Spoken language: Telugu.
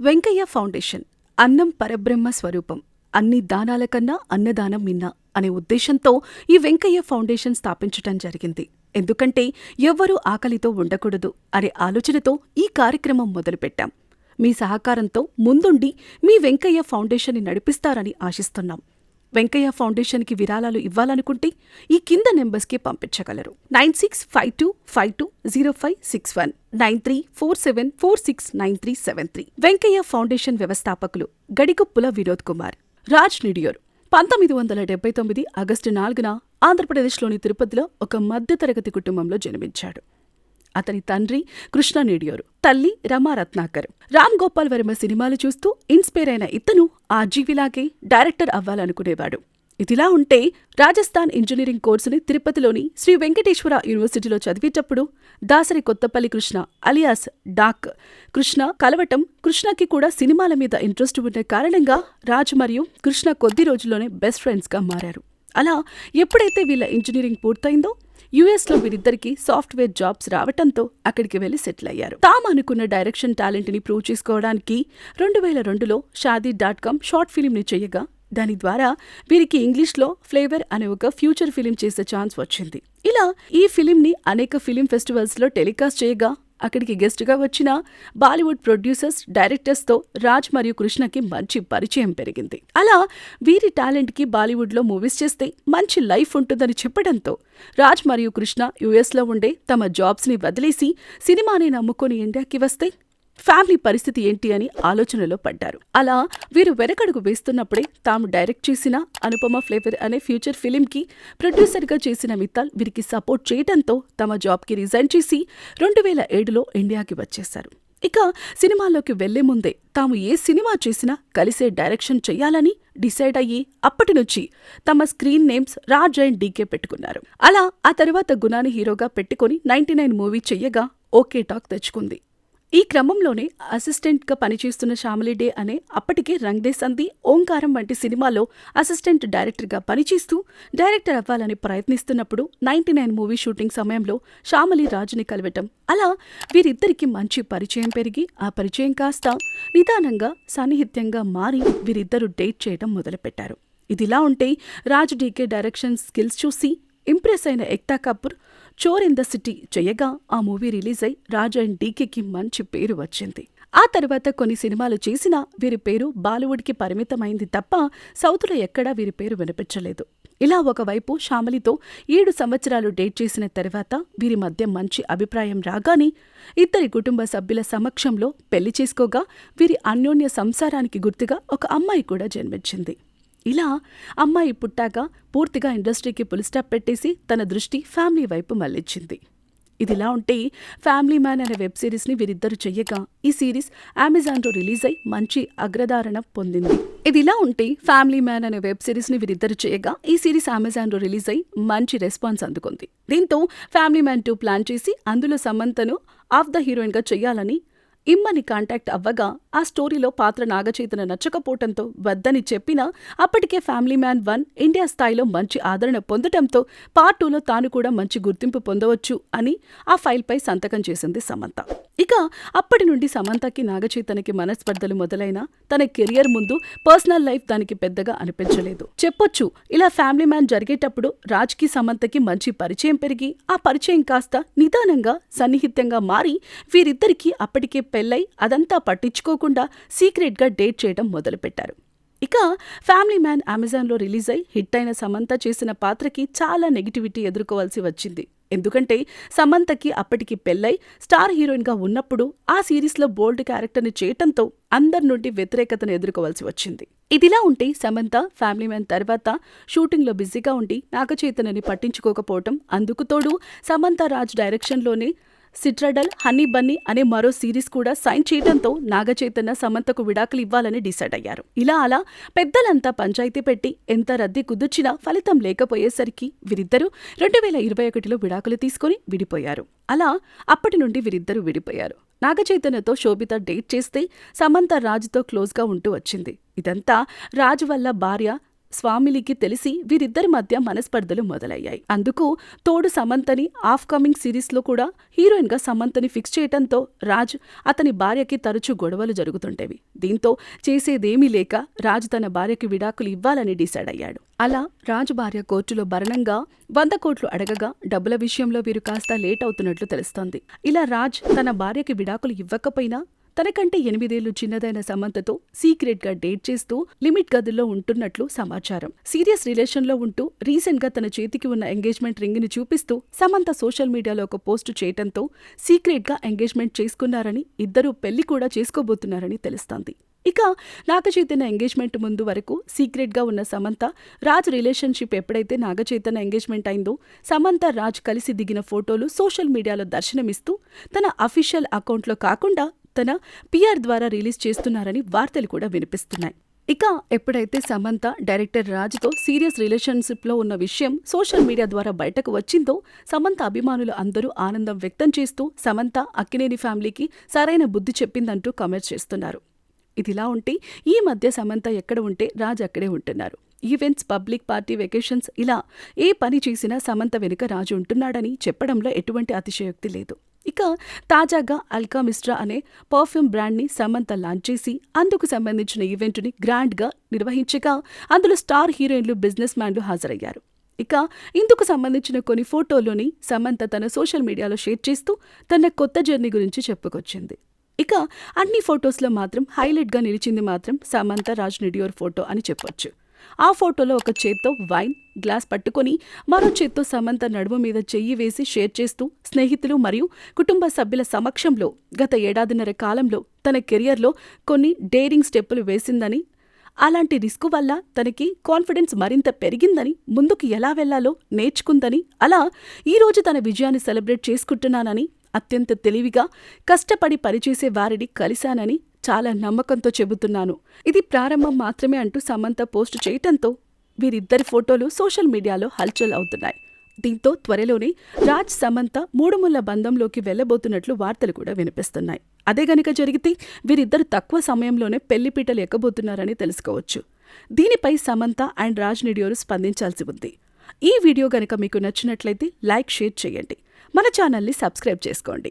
వెంకయ్య ఫౌండేషన్ అన్నం పరబ్రహ్మ స్వరూపం అన్ని దానాల కన్నా అన్నదానం మిన్న అనే ఉద్దేశంతో ఈ వెంకయ్య ఫౌండేషన్ స్థాపించటం జరిగింది. ఎందుకంటే ఎవ్వరూ ఆకలితో ఉండకూడదు అనే ఆలోచనతో ఈ కార్యక్రమం మొదలుపెట్టాం. మీ సహకారంతో ముందుండి మీ వెంకయ్య ఫౌండేషన్ని నడిపిస్తారని ఆశిస్తున్నాం. వెంకయ్య ఫౌండేషన్కి విరాళాలు ఇవ్వాలనుకుంటే ఈ కింద నెంబర్స్కి పంపించగలరు. Nine six five two five two zero five six one nine three four seven four six nine three seven three. Venkaiah foundation వ్యవస్థాపకులు గడిగుప్పుల వినోద్ కుమార్ రాజ్ నిడియోర్ పంతొమ్మిది వందల డెబ్బై తొమ్మిది ఆగస్టు నాలుగున ఆంధ్రప్రదేశ్లోని తిరుపతిలో ఒక మధ్యతరగతి కుటుంబంలో జన్మించాడు. అతని తండ్రి కృష్ణ నేడియోరు తల్లి రమా రత్నాకర్ రామ్ గోపాల్ వర్మ సినిమాలు చూస్తూ ఇన్స్పైర్ అయిన ఇతను ఆ జీవిలాగే డైరెక్టర్ అవ్వాలనుకునేవాడు. ఇదిలా ఉంటే రాజస్థాన్ ఇంజనీరింగ్ కోర్సుని తిరుపతిలోని శ్రీ వెంకటేశ్వర యూనివర్సిటీలో చదివేటప్పుడు దాసరి కొత్తపల్లి కృష్ణ అలియాస్ డాక్ కృష్ణ కలవటం కృష్ణకి కూడా సినిమాల మీద ఇంట్రెస్ట్ ఉన్న కారణంగా రాజ్ మరియు కృష్ణ కొద్ది రోజుల్లోనే బెస్ట్ ఫ్రెండ్స్గా మారారు. అలా ఎప్పుడైతే వీళ్ళ ఇంజనీరింగ్ పూర్తయిందో యుఎస్లో వీరిద్దరికి సాఫ్ట్వేర్ జాబ్స్ రావటంతో అక్కడికి వెళ్ళి సెటిల్ అయ్యారు తాము అనుకున్న డైరెక్షన్ టాలెంట్ని ప్రూవ్ చేసుకోవడానికి రెండు వేల రెండులో Shaadi dot com short film ని చేయగా దాని ద్వారా వీరికి ఇంగ్లీష్లో ఫ్లేవర్ అనే ఒక ఫ్యూచర్ ఫిలిం చేసే ఛాన్స్ వచ్చింది. ఇలా ఈ ఫిలింని అనేక ఫిలిం ఫెస్టివల్స్లో టెలికాస్ట్ చేయగా అక్కడికి గెస్ట్గా వచ్చిన బాలీవుడ్ ప్రొడ్యూసర్స్ డైరెక్టర్స్తో రాజ్ మరియు కృష్ణకి మంచి పరిచయం పెరిగింది. అలా వీరి టాలెంట్కి బాలీవుడ్లో మూవీస్ చేస్తే మంచి లైఫ్ ఉంటుందని చెప్పడంతో రాజ్ మరియు కృష్ణ యుఎస్లో ఉండే తమ జాబ్స్ని వదిలేసి సినిమాని నమ్ముకొని ఇండియాకి వస్తే ఫ్యామిలీ పరిస్థితి ఏంటి అని ఆలోచనలో పడ్డారు. అలా వీరు వెనకడుగు వేస్తున్నప్పుడే తాము డైరెక్ట్ చేసిన అనుపమ ఫ్లేవర్ అనే ఫ్యూచర్ ఫిలింకి ప్రొడ్యూసర్గా చేసిన మిత్తాల్ వీరికి సపోర్ట్ చేయడంతో తమ జాబ్కి రిజైన్ చేసి రెండు వేల ఏడులో ఇండియాకి వచ్చేశారు. ఇక సినిమాల్లోకి వెళ్ళే ముందే తాము ఏ సినిమా చేసినా కలిసే డైరెక్షన్ చేయాలని డిసైడ్ అయ్యి అప్పటి నుంచి తమ screen names Raj and DK పెట్టుకున్నారు. అలా ఆ తర్వాత గుణాని హీరోగా పెట్టుకుని నైన్టీ నైన్ మూవీ చెయ్యగా ఓకే టాక్ తెచ్చుకుంది. ఈ క్రమంలోనే అసిస్టెంట్గా పనిచేస్తున్న శ్యామలి డే అనే అప్పటికే రంగ్దే సంధి ఓంకారం వంటి సినిమాలో అసిస్టెంట్ డైరెక్టర్గా పనిచేస్తూ డైరెక్టర్ అవ్వాలని ప్రయత్నిస్తున్నప్పుడు నైన్టీ నైన్ మూవీ షూటింగ్ సమయంలో శ్యామలి రాజుని కలవటం. అలా వీరిద్దరికి మంచి పరిచయం పెరిగి ఆ పరిచయం కాస్త నిదానంగా సాన్నిహిత్యంగా మారి వీరిద్దరూ డేట్ చేయడం మొదలుపెట్టారు. ఇదిలా ఉంటే రాజు డీకే డైరెక్షన్ స్కిల్స్ చూసి ఇంప్రెస్ అయిన Ekta Kapoor Chor in the city చేయగా ఆ మూవీ రిలీజ్ అయి రాజా అండ్ డీకేకి మంచి పేరు వచ్చింది. ఆ తర్వాత కొన్ని సినిమాలు చేసినా వీరి పేరు బాలీవుడ్కి పరిమితమైంది తప్ప సౌత్లో ఎక్కడా వీరి పేరు వినిపించలేదు. ఇలా ఒకవైపు శ్యామలితో ఏడు సంవత్సరాలు డేట్ చేసిన తర్వాత వీరి మధ్య మంచి అభిప్రాయం రాగానే ఇద్దరి కుటుంబ సభ్యుల సమక్షంలో పెళ్ళి చేసుకోగా వీరి అన్యోన్య సంసారానికి గుర్తుగా ఒక అమ్మాయి కూడా జన్మించింది. ఇలా అమ్మాయి పుట్టాక పూర్తిగా ఇండస్ట్రీకి పులిస్టాప్ పెట్టేసి తన దృష్టి ఫ్యామిలీ వైపు మళ్ళించింది. ఇదిలా ఉంటే ఫ్యామిలీ మ్యాన్ అనే వెబ్ సిరీస్ని వీరిద్దరు చెయ్యగా ఈ సిరీస్ అమెజాన్లో రిలీజ్ అయి మంచి అగ్రధారణ పొందింది. ఇదిలా ఉంటే ఫ్యామిలీ మ్యాన్ అనే వెబ్ సిరీస్ని వీరిద్దరు చేయగా ఈ సిరీస్ అమెజాన్లో రిలీజ్ అయి మంచి రెస్పాన్స్ అందుకుంది. దీంతో ఫ్యామిలీ మ్యాన్ టూ ప్లాన్ చేసి అందులో సమంతను ఆఫ్ ద హీరోయిన్గా చేయాలని ఇమ్మని కాంటాక్ట్ అవ్వగా ఆ స్టోరీలో పాత్ర నాగచైతన్య నచ్చకపోవటంతో వద్దని చెప్పినా అప్పటికే ఫ్యామిలీ మ్యాన్ వన్ ఇండియా స్థాయిలో మంచి ఆదరణ పొందటంతో పార్ట్ టూలో తాను కూడా మంచి గుర్తింపు పొందవచ్చు అని ఆ ఫైల్పై సంతకం చేసింది సమంత. ఇక అప్పటి నుండి సమంతకి నాగచైతన్యకి మనస్పర్ధలు మొదలైన తన కెరియర్ ముందు పర్సనల్ లైఫ్ దానికి పెద్దగా అనిపించలేదు. చెప్పొచ్చు ఇలా ఫ్యామిలీ మ్యాన్ జరిగేటప్పుడు రాజ్కి సమంతకి మంచి పరిచయం పెరిగి ఆ పరిచయం కాస్త నిదానంగా సన్నిహితంగా మారి వీరిద్దరికీ అప్పటికే పెళ్ళై అదంతా పట్టించుకో పట్టించుకోకుండా సీక్రెట్గా డేట్ చేయడం మొదలుపెట్టారు. ఇక ఫ్యామిలీ మ్యాన్ అమెజాన్లో రిలీజ్ అయి హిట్ అయిన సమంత చేసిన పాత్రకి చాలా నెగిటివిటీ ఎదుర్కోవాల్సి వచ్చింది. ఎందుకంటే సమంతకి అప్పటికి పెళ్ళై స్టార్ హీరోయిన్గా ఉన్నప్పుడు ఆ సిరీస్లో బోల్డ్ క్యారెక్టర్ని చేయటంతో అందరి నుండి వ్యతిరేకతను ఎదుర్కోవాల్సి వచ్చింది. ఇదిలా ఉంటే సమంత ఫ్యామిలీ మ్యాన్ తర్వాత షూటింగ్లో బిజీగా ఉండి నాగచైతన్యని పట్టించుకోకపోవటం అందుకు తోడు సమంత రాజ్ డైరెక్షన్లోనే సిట్రడల్ హనీ బన్నీ అనే మరో సిరీస్ కూడా సైన్ చేయడంతో నాగచైతన్య సమంతకు విడాకులు ఇవ్వాలని డిసైడ్ అయ్యారు. ఇలా అలా పెద్దలంతా పంచాయతీ పెట్టి ఎంత రద్దీ కుదుర్చినా ఫలితం లేకపోయేసరికి వీరిద్దరూ రెండు వేల ఇరవై ఒకటిలో విడాకులు తీసుకుని విడిపోయారు. అలా అప్పటి నుండి వీరిద్దరూ విడిపోయారు. నాగచైతన్యతో శోభిత డేట్ చేస్తే సమంత రాజుతో క్లోజ్గా ఉంటూ వచ్చింది. ఇదంతా రాజు వల్ల భార్య స్వామిలికి తెలిసి వీరిద్దరి మధ్య మనస్పర్ధలు మొదలయ్యాయి. అందుకు తోడు సమంతని ఆఫ్ కమింగ్ కూడా హీరోయిన్గా సమంతని ఫిక్స్ చేయటంతో రాజ్ అతని భార్యకి తరచూ గొడవలు జరుగుతుంటేవి దీంతో చేసేదేమీ లేక రాజ్ తన భార్యకి విడాకులు ఇవ్వాలని డిసైడ్ అయ్యాడు. అలా రాజు భార్య కోర్టులో భరణంగా వంద కోట్లు అడగగా డబ్బుల విషయంలో వీరు కాస్త లేట్ అవుతున్నట్లు తెలుస్తోంది. ఇలా రాజ్ తన భార్యకి విడాకులు ఇవ్వకపోయినా తనకంటే ఎనిమిదేళ్ళు చిన్నదైన సమంతతో సీక్రెట్గా డేట్ చేస్తూ లిమిట్ గదుల్లో ఉంటున్నట్లు సమాచారం. సీరియస్ రిలేషన్లో ఉంటూ రీసెంట్గా తన చేతికి ఉన్న ఎంగేజ్మెంట్ రింగ్ని చూపిస్తూ సమంత సోషల్ మీడియాలో ఒక పోస్టు చేయటంతో సీక్రెట్గా ఎంగేజ్మెంట్ చేసుకున్నారని ఇద్దరూ పెళ్ళి కూడా చేసుకోబోతున్నారని తెలుస్తోంది. ఇక నాగచైతన్య ఎంగేజ్మెంట్ ముందు వరకు సీక్రెట్గా ఉన్న సమంత రాజ్ రిలేషన్షిప్ ఎప్పుడైతే నాగచైతన్య ఎంగేజ్మెంట్ అయిందో సమంత రాజ్ కలిసి దిగిన ఫోటోలు సోషల్ మీడియాలో దర్శనమిస్తూ తన అఫీషియల్ అకౌంట్లో కాకుండా తన పిఆర్ ద్వారా రిలీజ్ చేస్తున్నారని వార్తలు కూడా వినిపిస్తున్నాయి. ఇక ఎప్పుడైతే సమంత డైరెక్టర్ రాజ్తో సీరియస్ రిలేషన్షిప్లో ఉన్న విషయం సోషల్ మీడియా ద్వారా బయటకు వచ్చిందో సమంత అభిమానులు అందరూ ఆనందం వ్యక్తం చేస్తూ సమంత అక్కినేని ఫ్యామిలీకి సరైన బుద్ధి చెప్పిందంటూ కమెంట్ చేస్తున్నారు. ఇదిలా ఉంటే ఈ మధ్య సమంత ఎక్కడ ఉంటే రాజ్ అక్కడే ఉంటున్నారు. ఈవెంట్స్ పబ్లిక్ పార్టీ వెకేషన్స్ ఇలా ఏ పని చేసినా సమంత వెనుక రాజు ఉంటున్నాడని చెప్పడంలో ఎటువంటి అతిశయోక్తి లేదు. ఇక తాజాగా అల్కా మిస్ట్రా అనే పర్ఫ్యూమ్ బ్రాండ్ని సమంత లాంచ్ చేసి అందుకు సంబంధించిన ఈవెంట్ని గ్రాండ్గా నిర్వహించగా అందులో స్టార్ హీరోయిన్లు బిజినెస్ మ్యాన్లు హాజరయ్యారు. ఇక ఇందుకు సంబంధించిన కొన్ని ఫోటోలోని సమంత తన సోషల్ మీడియాలో షేర్ చేస్తూ తన కొత్త జర్నీ గురించి చెప్పుకొచ్చింది. ఇక అన్ని ఫొటోస్లో మాత్రం హైలైట్గా నిలిచింది మాత్రం సమంత రాజ్ నిడియోర్ ఫోటో అని చెప్పొచ్చు. ఆ ఫోటోలో ఒక చేత్తో వైన్ గ్లాస్ పట్టుకొని మరో చేత్తో సమంత నడుము మీద చెయ్యి వేసి షేర్ చేస్తూ స్నేహితులు మరియు కుటుంబ సభ్యుల సమక్షంలో గత ఏడాదిన్నర కాలంలో తన కెరియర్లో కొన్ని డేరింగ్ స్టెప్పులు వేసిందని అలాంటి రిస్క్ వల్ల తనకి కాన్ఫిడెన్స్ మరింత పెరిగిందని ముందుకు ఎలా వెళ్ళాలో నేర్చుకుందని అలా ఈరోజు తన విజయాన్ని సెలబ్రేట్ చేసుకుంటున్నానని అత్యంత తెలివిగా కష్టపడి పనిచేసే వారిని కలిశానని చాలా నమ్మకంతో చెబుతున్నాను. ఇది ప్రారంభం మాత్రమే అంటూ సమంత పోస్ట్ చేయటంతో వీరిద్దరి ఫోటోలు సోషల్ మీడియాలో హల్చల్ అవుతున్నాయి. దీంతో త్వరలోనే రాజ్ సమంత మూడుముళ్ళ బంధంలోకి వెళ్ళబోతున్నట్లు వార్తలు కూడా వినిపిస్తున్నాయి. అదే గనుక జరిగితే వీరిద్దరు తక్కువ సమయంలోనే పెళ్ళిపీటలు ఎక్కబోతున్నారని తెలుసుకోవచ్చు. దీనిపై సమంత అండ్ రాజ్ నిడియోరు స్పందించాల్సి ఉంది. ఈ వీడియో గనుక మీకు నచ్చినట్లయితే లైక్ షేర్ చేయండి. మన ఛానల్ని సబ్స్క్రైబ్ చేసుకోండి.